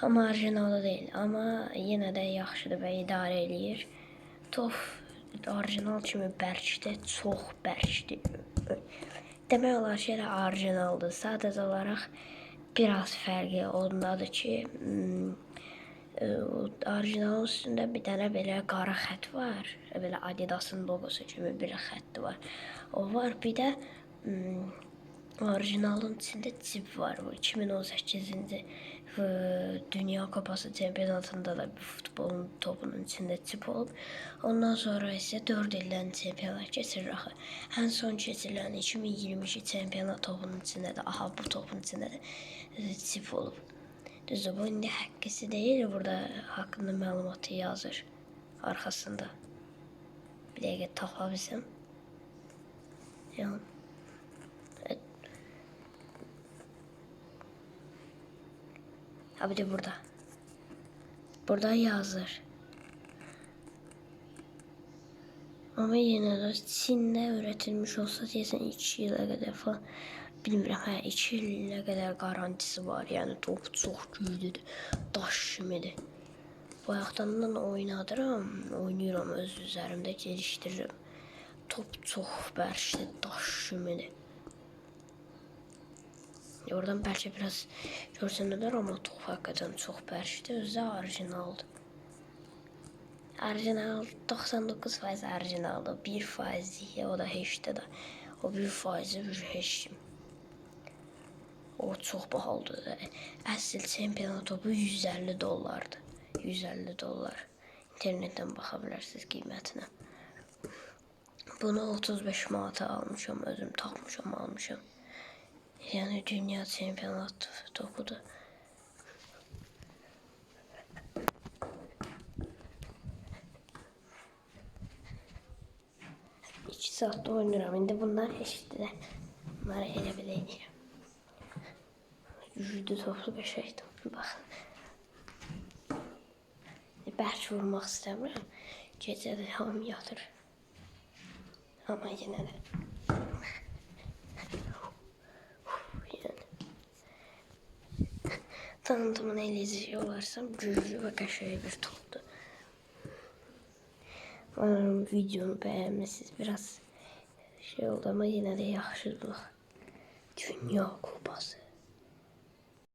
Tam orijinalı deyil, amma yenə də yaxşıdır və idarə eləyir. Top orijinal kimi bərkdir, çox bərkdir. Demək olar ki, elə orijinaldır. Sadəcə olaraq biraz fərqi ondadır ki, hmm, e, o orijinalın üstündə bir dənə belə qara xətt var. Belə Adidasın loqosu kimi bir xətt var. O var. Bir də hmm, orijinalın içində cip var. Bu 2018-ci e, Dünya Kupası çempionatında da bir futbolun topunun içində cip olub. Ondan sonra isə 4 ildən çempionat keçirir axı. Ən son keçirilən 2022 çempionat topunun içində də aha bu topun içində də e, cip olub. Düzdür, bu indi həqqisi deyil. Burada haqqında məlumatı yazır arxasında. Bir dəqiqə tapa bilsəm. Yəni Ha bir de burada. Burada yazır. Ama yine de Çin'de üretilmiş olsa diyesen 2 yıla kadar falan bilmirəm, hə 2 ilə qədər garantisi var. Yəni top çox güclüdür. Daş kimidir. Bayaqdan oynadıram, oynayıram öz üzərimdə gelişdirirəm. Top çox bərkdir, daş kimidir. Oradan bəlkə biraz görsənələr, amma top həqiqətən çox bərkdir, özü orijinaldır. Orijinal 99% orijinaldır. 1% o da heçdə də. O 1% bir heç kim. O çox bahalıdır. Əsl çempionat topu 150 dollardır. 150 dollar. İnternetten baxa bilərsiniz qiymətinə. Bunu 35 manata almışam, özüm tapmışam, almışam. Yani dünya çempionat topudur. İki saatte oynuyorum. İndi bunlar eşittiler. Bunları elə belə edirəm. Yüzdü toplu qəşəkdir. Baxın. Bərk vurmaq istəmirəm. Gecə də hamı yatır. Amma yenə də. Yani. Tanıtımını eləyəcək olarsam güclü və qəşəng bir topdur. Umarım videonu beğenmişsiniz. Biraz şey oldu ama yine de yaxşıdır. Dünya Kupası.